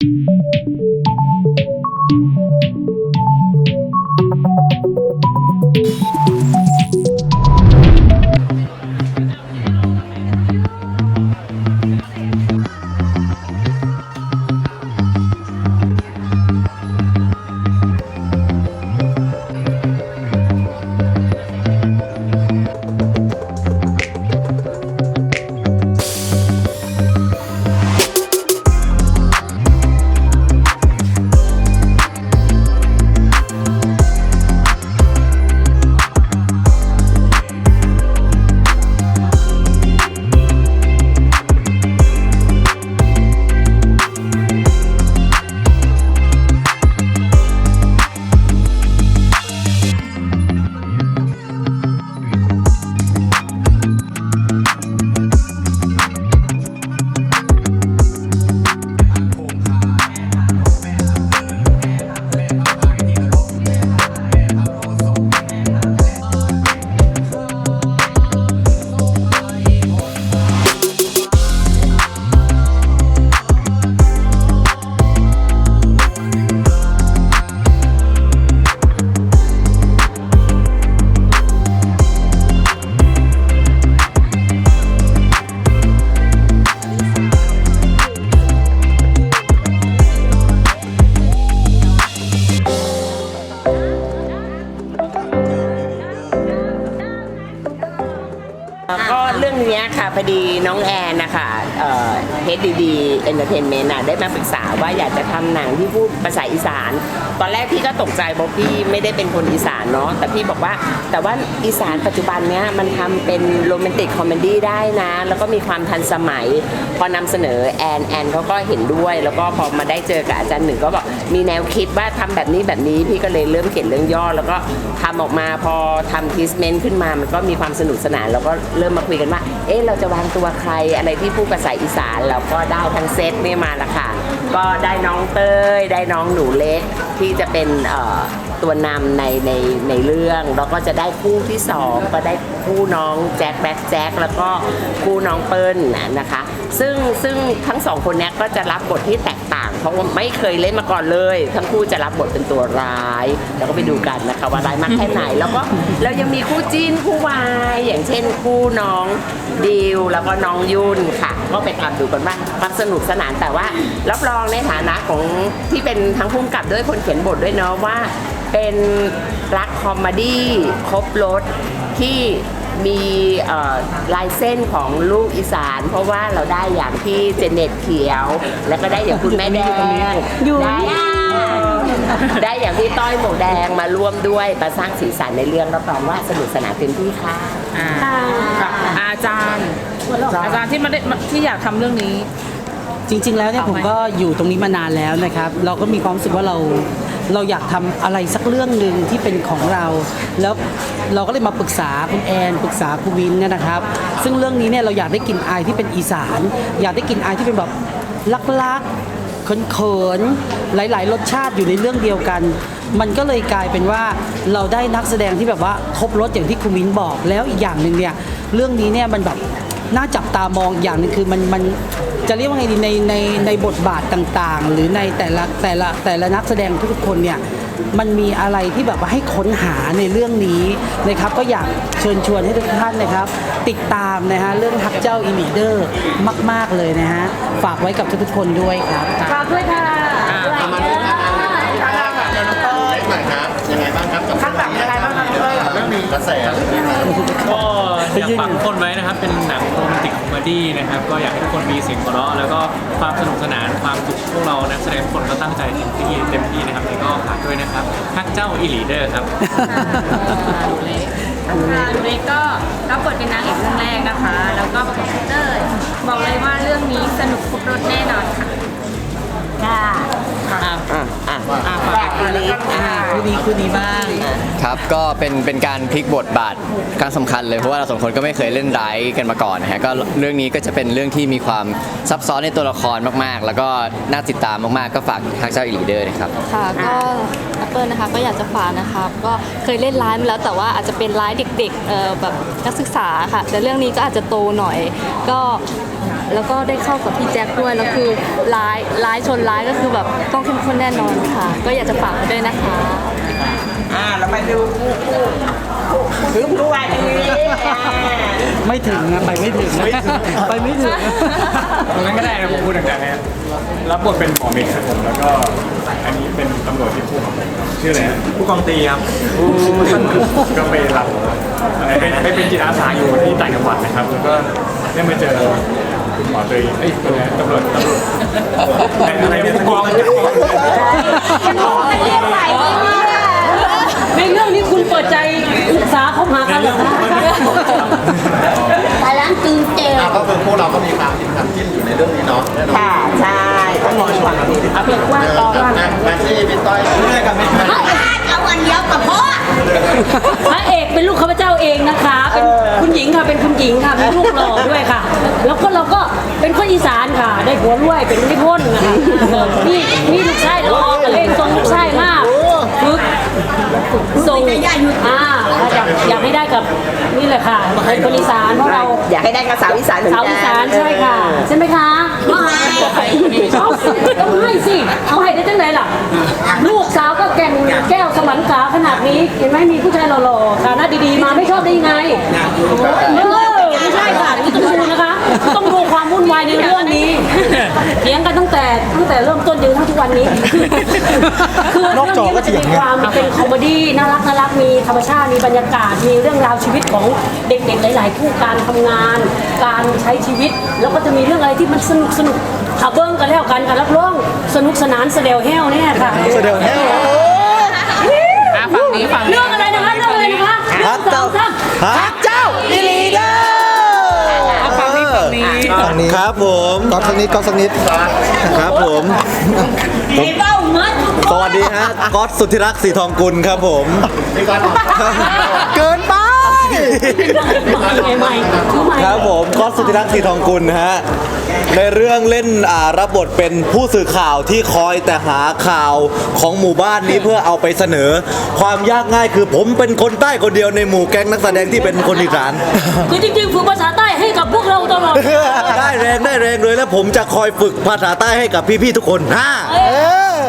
ก็ อดีน้องแอนนะคะเฮดดีดีเอนเตอร์เทนเมนต์ได้มาปรึกษาว่าอยากจะทำหนังที่พูดภาษาอีสาน ตอนแรกพี่ก็ตกใจบอกพี่ไม่ได้เป็นคนอีสานเนาะแต่พี่บอกว่า แต่ว่าอีสานปัจจุบันเนี้ยมันทำเป็นโรแมนติกคอมเมดี้ได้นะ แล้วก็มีความทันสมัย พอนำเสนอแอนแอนเขาก็เห็นด้วย แล้วก็พอมาได้เจอกับอาจารย์หนึ่งก็บอก มีแนวคิดว่าทำแบบนี้แบบนี้พี่ก็เลยเริ่มเขียนเรื่องย่อ แล้วก็ทำออกมาพอทำทีสเมนต์ขึ้นมามันก็มีความสนุกสนานแล้วก็เริ่มมาคุยกันว่า เอ๊ะเราจะวางตัวใครอะไรที่พูดภาษาอีสานเราก็ได้ทั้งเซตเนี่ยมาละค่ะ ก็ได้น้องเต้ย ได้น้องหนูเล็กที่จะเป็นตัวนำในในในเรื่องแล้วก็จะได้คู่ที่สองก็ได้คู่น้องแจ็คแบ็คแจ็คแล้วก็คู่น้องเปิ้ลนะคะ ซึ่งซึ่งทั้งสองคนนี้ก็จะรับบทที่แตกต่าง เพราะว่าไม่เคยเล่นมาก่อนเลย ทั้งคู่จะรับบทเป็นตัวร้าย แล้วก็ไปดูกันนะคะว่าร้ายมากแค่ไหน แล้วก็แล้วยังมีคู่จิ้นคู่วาย อย่างเช่นคู่น้องดิวแล้วก็น้องยุ่นค่ะ ก็ไปตามดูกันว่าความสนุกสนานแต่ว่า รับรองในฐานะของที่เป็นทั้งผู้กำกับด้วยคนเขียนบทด้วยเนาะว่า เป็นรักคอมเมดี้ครบรถที่ มีเอ่อลายเส้นของลูกอีสาน เพราะว่าเราได้อย่างที่เจเน็ตเขียว แล้วก็ได้อย่างคุณแม่แดงอยู่ได้ได้อย่างพี่ต้อยหมวกแดงมาร่วมด้วยมาสร้างสีสันในเรื่องรับรองว่าสนุกสนานเต็มที่ค่ะอ่ากับอาจารย์ อาจารย์ที่มาได้ที่อยากทำเรื่องนี้ จริง ๆ แล้วเนี่ยเอาผไหมมก็อยู่ตรงนี้มานานแล้วนะครับ เราก็มีความรู้สึกว่าเรา เราอยากทำอะไรสักเรื่องหนึ่งที่เป็นของเรา แล้วเราก็เลยมาปรึกษาคุณแอนปรึกษาคุณวินเนี่ยนะครับ ซึ่งเรื่องนี้เนี่ยเราอยากได้กลิ่นอายที่เป็นอีสาน อยากได้กลิ่นอายที่เป็นแบบลักๆเขินๆหลาย ๆ รสชาติอยู่ในเรื่องเดียวกัน มันก็เลยกลายเป็นว่าเราได้นักแสดงที่แบบว่าครบรถอย่างที่คุณวินบอกแล้วอีกอย่างหนึ่งเนี่ยเรื่องนี้เนี่ยมันแบบน่าจับตามองอย่างหนึงคือมันมัน จะเรียกว่าไงดีในในในบทบาทต่างๆ หรือในแต่ละแต่ละแต่ละนักแสดงทุกๆคนเนี่ยมันมีอะไรที่แบบว่าให้ค้นหาในเรื่องนี้นะครับ ก็อยากเชิญชวนให้ทุกท่านนะครับ ติดตามนะฮะเรื่องฮักเจ้าอีลีเดอร์มาก ๆเลยนะฮะฝากไว้กับทุกๆคนด้วยครับฝากด้วยค่ะเอามาดูกันเล็กหน่อยครับยังไงบ้างครับกับข้างหลังอะไรบ้างคะเต้ยเรื่องนี้กระแสเรื่องนี้มาก็อยากฝากทุกคนไว้นะครับเป็นหนัง ดี้นะครับก็อยากให้ทุกคนมีเสียงหัวเราะแล้วก็ความสนุกสนานความสุขพวกเรานักแสดงทุกคนก็ตั้งใจเต็มที่เต็มที่นะครับนี่ก็ฝากด้วยนะครับทักเจ้าอีหลีเดอร์ครับค่ะหนูเล็กก็รับบทเป็นนางเอกเรื่องแรกนะคะ แล้วก็ประกอบเตอร์บอกเลยว่าเรื่องนี้สนุกครบรถแน่นอนค่ะอะอะอ่าฝากคุณนี้อ่าคุณนี้คุณนี้บ้าง ครับ ก็เป็นเป็นการพลิกบทบาทครั้งสำคัญเลยเพราะว่าเราสองคนก็ไม่เคยเล่นร้ายกันมาก่อนนะฮะก็เรื่องนี้ก็จะเป็นเรื่องที่มีความซับซ้อนในตัวละครมากๆ แล้วก็น่าติดตามมากๆ ก็ฝากทางเจ้าอีลีเดอร์นะครับ ค่ะก็เปิลนะคะก็อยากจะฝากนะคะก็เคยเล่นร้ายมาแล้วแต่ว่าอาจจะเป็นร้ายเด็กๆเอ่อแบบนักศึกษาค่ะ แต่เรื่องนี้ก็อาจจะโตหน่อย ก็แล้วก็ได้เข้ากับพี่แจ็คด้วยแล้วคือร้ายร้ายชนร้ายก็คือแบบต้องเข้มข้นแน่นอนค่ะ ก็อยากจะฝากไว้ด้วยนะคะ อ่าเราไปดูคู่คู่คือคู่วายนี้อ่าไม่ถึงนะไปไม่ถึงนะไปไม่ถึง ตรงนั้นก็ได้นะผมพูดดังๆนะครับรับบทเป็นหมอเมกครับผมแล้วก็อันนี้เป็นตำรวจที่คู่ครับผมชื่ออะไรนะผู้กองตีครับก็ไปรับอะไรไปไปเป็นจิตอาสาอยู่ที่ต่างจังหวัดนะครับ แล้วก็ได้มาเจอคุณหมอตรีเอ้ยอะไรนะตำรวจตำรวจอะไรเนี่ยผู้กองในเรื่องนี้คุณเปิดใจศึกษาเขาหากันเหรอคะอะก็คือพวกเราก็มีความจิ้นความจิ้นอยู่ในเรื่องนี้เนาะแน่นอนค่ะใช่ต้องมีความเอาเพียงกว้างเอก่ออนกับนะมาที่พี่ต้อยเรื่อยกันไม่ทันพระเอกเป็นลูกข้าพเจ้าเองนะคะ เป็นคุณหญิงค่ะเป็นคุณหญิงค่ะมีลูกหล่อด้วยค่ะ แล้วก็เราก็เป็นคนอีสานค่ะ ได้ผัวรวยเป็นนิพนธ์นะคะเออนี่นี่ลูกชายเราออกกันเองทรงลูกชายมากฝึก ทรงอ่าอยากอยากให้ได้กับนี่เลยค่ะเป็นคนอีสานเพราะเราอยากให้ได้กระสาวอีสานเหมือนสากัวนอีสานใช่ค่ะใช่ไหมคะไม่เอาสิต้องให้สิเอาให้ได้จังไหนล่ะ ลูกสาวก็แก่งแก้วสมันขาขนาดนี้ เห็นไหมมีผู้ชายหล่อๆฐานะดีๆมาไม่ชอบได้ยังไงเออไม่ใช่ค่ะนี่ต้องดูนะคะ ต้องดูความวุ่นวายในเรื่องนี้เถียงกันตั้งแต่ตั้งแต่เริ่มต้นจนทั้งทุกวันนี้ คือเรื่องนี้มันจะมีความเป็นคอมเมดี้น่ารักน่ารักมีธรรมชาติมีบรรยากาศมีเรื่องราวชีวิตของเด็กๆ หลาย ๆ คู่การทำงาน การใช้ชีวิต แล้วก็จะมีเรื่องอะไรที่มันสนุกสนุกขับเบิ้งกันแล้วกันค่ะรับรองสนุกสนานเสดวแห้วแน่ค่ะแสดงแห้วอะฝั่งนี้ฝั่งนี้เรื่องอะไรนะคะเรื่องอะไรนะคะฮักเจ้าสองสามฮักเจ้า นี้ฝั่งนี้ครับผมก๊อฟสักนิดก๊อฟสักนิดครับผมไอ้เบ้าเงินสวัสดีฮะก๊อตสุทธิรักษ์สีทองกุลครับผม เกินไปใหม่ ก๊อตสุทธิรักษ์สีทองกุลนะฮะ ในเรื่องเล่นอ่ารับบทเป็นผู้สื่อข่าวที่คอยแต่หาข่าวของหมู่บ้านนี้เพื่อเอาไปเสนอ ความยากง่ายคือผมเป็นคนใต้คนเดียวในหมู่แก๊งนักแสดงที่เป็นคนอีสาน คือจริงๆฝึกภาษาใต้ให้กับพวกเราตลอดได้แรงได้แรงเลยแล้วผมจะคอยฝึกภาษาใต้ให้กับพี่ๆทุกคนนะ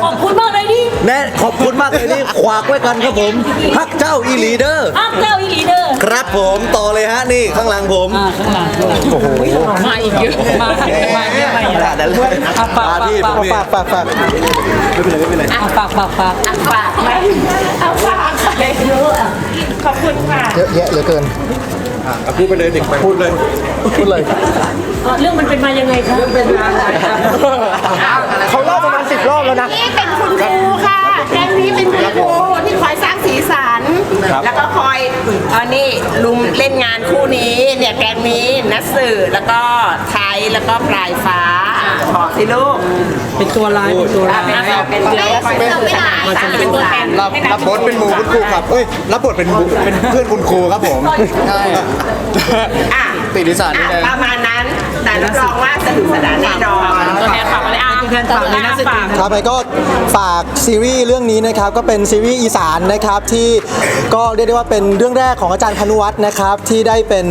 ขอบคุณมากเลยนี่ แน่ขอบคุณมากเลยนี่ขวากไว้กันครับผมฮักเจ้าอีหลีเดอร์อ้าวเจ้าอีหลีเดอร์ครับผมต่อเลยฮะนี่ข้างหลังผมมาอีกเยอะมามาเยอะมาอีกอะเดี๋ยวมาที่ผมฝากฝากฝากไม่เป็นไรไม่เป็นไรอะฝากฝากฝากฝากไหมเอาฝากเลยเยอะอะขอบคุณค่ะเยอะแยะเหลือเกินพูดไปเลยเด็กพูดเลยพูดเลยเอ่อเรื่องมันเป็นมายังไงคะเขาเล่าประมาณสิบรอบแล้วนะนี่เป็นคุณครูค่ะ แก๊งนี้เป็นคุณครูที่คอยสร้างสีสัน แล้วก็คอยเออนี่ลุมเล่นงานคู่นี้เนี่ยแก๊งนี้นัสสื่อแล้วก็ไทยแล้วก็ปลายฟ้าขอสิลูกเป็นตัวร้ายเป็นตัวร้ายเป็นเรื่องคอยสนุกสนานสร้างสีสันรับรับบทเป็นหมูคุณครูครับเอ้ยรับบทเป็นหมูเป็นเพื่อนคุณครูครับผมใช่อะ ติดดิสานนิดนึงประมาณนั้น แต่รับรองว่าสนุกสนานแน่นอนตัวแทนฝากมาเลยอะตัวแทนฝากเลยนะฝาก ครับแล้วก็ฝากซีรีส์เรื่องนี้นะครับก็เป็นซีรีส์อีสานนะครับที่ก็เรียกได้ว่าเป็นเรื่องแรกของอาจารย์พานุวัฒน์นะครับที่ได้เป็น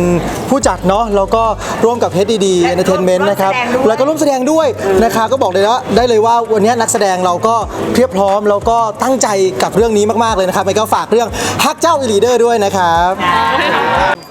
ผู้จัดเนาะแล้วก็ร่วมกับ HDD Entertainment นะครับแล้วก็ร่วมแสดงด้วยนะครับก็บอกเลยว่าได้เลยว่าวันนี้นักแสดงเราก็เพียบพร้อมแล้วก็ตั้งใจกับเรื่องนี้มากๆเลยนะครับแล้วก็ฝากเรื่องฮักเจ้าอีลีเดอร์ด้วยนะครับ